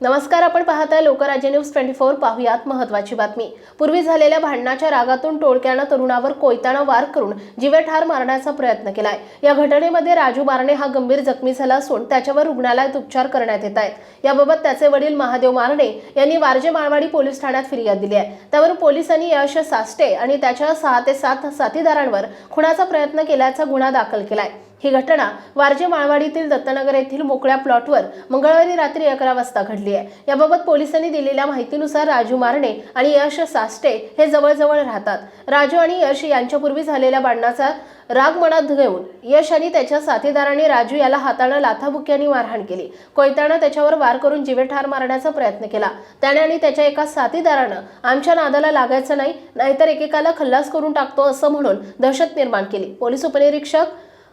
नमस्कार आपण पाहताय लोकराज्य न्यूज ट्वेंटी फोर पाहुयात महत्वाची बातमी. पूर्वी झालेल्या भांडणाच्या रागातून टोळक्यानं तरुणावर कोयताना वार करून जीवेठार मारण्याचा प्रयत्न केलाय. या घटनेमध्ये राजू मारणे हा गंभीर जखमी झाला असून त्याच्यावर रुग्णालयात उपचार करण्यात येत आहेत. याबाबत त्याचे वडील महादेव मारणे यांनी वारजे माळवाडी पोलीस ठाण्यात फिर्याद दिली आहे. त्यावर पोलिसांनी यश साष्टे आणि त्याच्या सहा ते सात साथीदारांवर खुणाचा प्रयत्न केल्याचा गुन्हा दाखल केलाय. ही घटना वारजे माळवाडीतील दत्तनगर येथील मोकळ्या प्लॉटवर मंगळवारी रात्री अकरा वाजता घडली आहे. याबाबत पोलिसांनी दिलेल्या माहितीनुसार राजू मारणे आणि यश साष्टे हे जवळजवळ राहतात. राजू आणि यश यांच्यापूर्वी झालेल्या भांडणाचा राग मनात घेऊन यश आणि त्याच्या साथीदारांनी राजू याला हाताळं लाथाबुक्यांनी मारहाण केली. कोयतानं त्याच्यावर वार करून जीवेठार मारण्याचा प्रयत्न केला. त्याने आणि त्याच्या एका साथीदारानं आमच्या नादाला लागायचं नाही नाहीतर एकेकाला खल्लास करून टाकतो असं म्हणून दहशत निर्माण केली. पोलीस उपनिरीक्षक